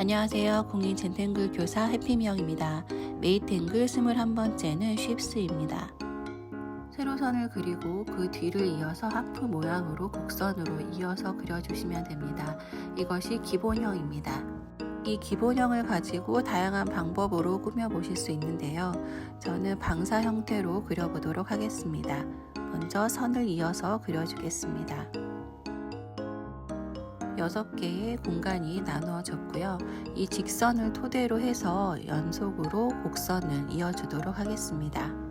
안녕하세요. 공인 젠탱글 교사 해피미영입니다. 메이탱글 21번째는 쉽스입니다. 세로선을 그리고 그 뒤를 이어서 하프 모양으로 곡선으로 이어서 그려주시면 됩니다. 이것이 기본형입니다. 이 기본형을 가지고 다양한 방법으로 꾸며보실 수 있는데요. 저는 방사 형태로 그려보도록 하겠습니다. 먼저 선을 이어서 그려주겠습니다. 6개의 공간이 나누어졌고요. 이 직선을 토대로 해서 연속으로 곡선을 이어주도록 하겠습니다.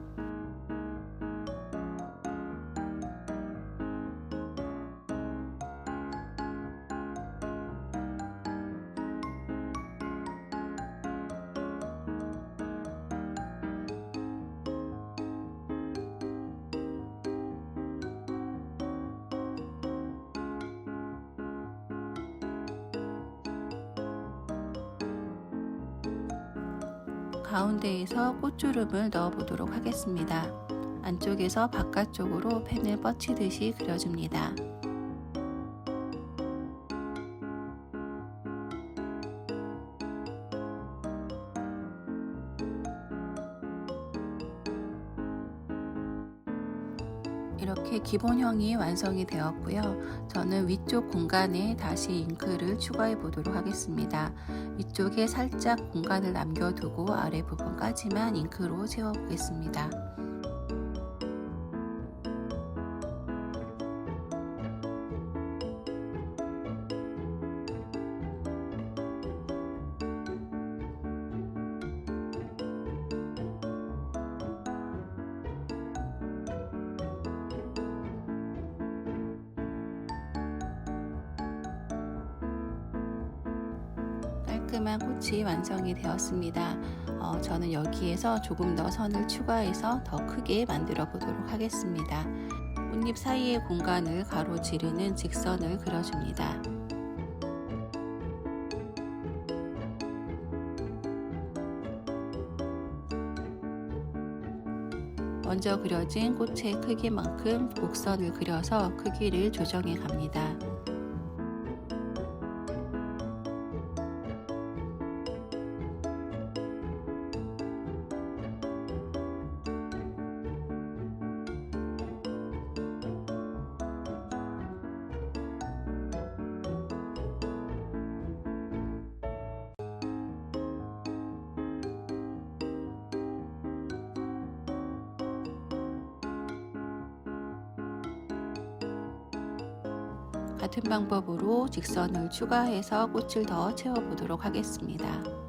가운데에서 꽃주름을 넣어 보도록 하겠습니다. 안쪽에서 바깥쪽으로 펜을 뻗치듯이 그려줍니다. 이렇게 기본형이 완성이 되었고요. 저는 위쪽 공간에 다시 잉크를 추가해 보도록 하겠습니다. 위쪽에 살짝 공간을 남겨두고 아래 부분까지만 잉크로 채워 보겠습니다. 깔끔한 꽃이 완성이 되었습니다. 어, 저는 여기에서 조금 더 선을 추가해서 더 크게 만들어 보도록 하겠습니다. 꽃잎 사이의 공간을 가로지르는 직선을 그려줍니다. 먼저 그려진 꽃의 크기만큼 곡선을 그려서 크기를 조정해 갑니다. 같은 방법으로 직선을 추가해서 꽃을 더 채워보도록 하겠습니다.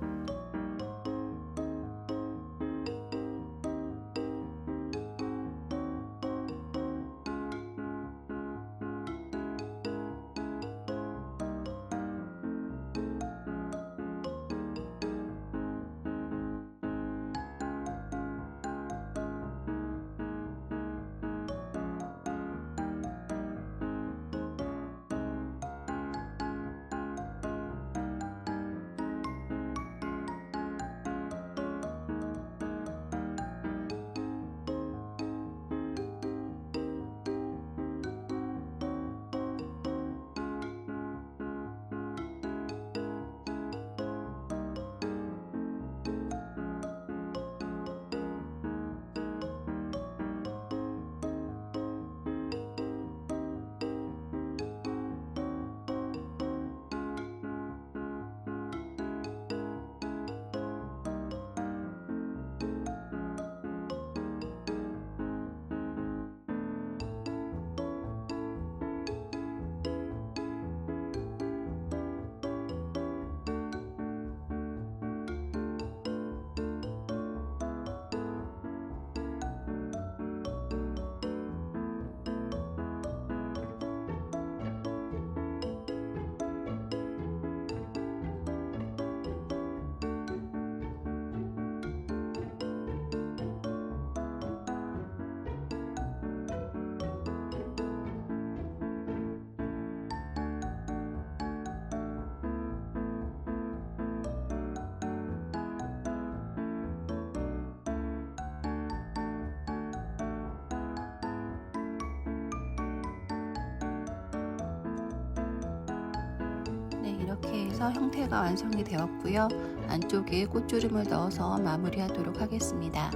이렇게 해서 형태가 완성이 되었고요. 안쪽에 꽃주름을 넣어서 마무리하도록 하겠습니다.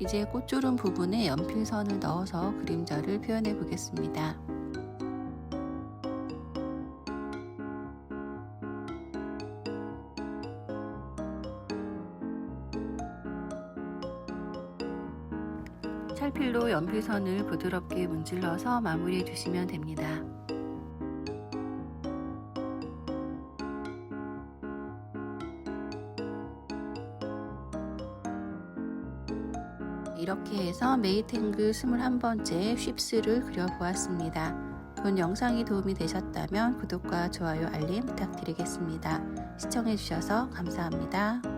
이제 꽃주름 부분에 연필선을 넣어서 그림자를 표현해 보겠습니다. 찰필로 연필선을 부드럽게 문질러서 마무리해 주시면 됩니다. 이렇게 해서 메이탱글 21번째 쉽스를 그려보았습니다. 본 영상이 도움이 되셨다면 구독과 좋아요 알림 부탁드리겠습니다. 시청해주셔서 감사합니다.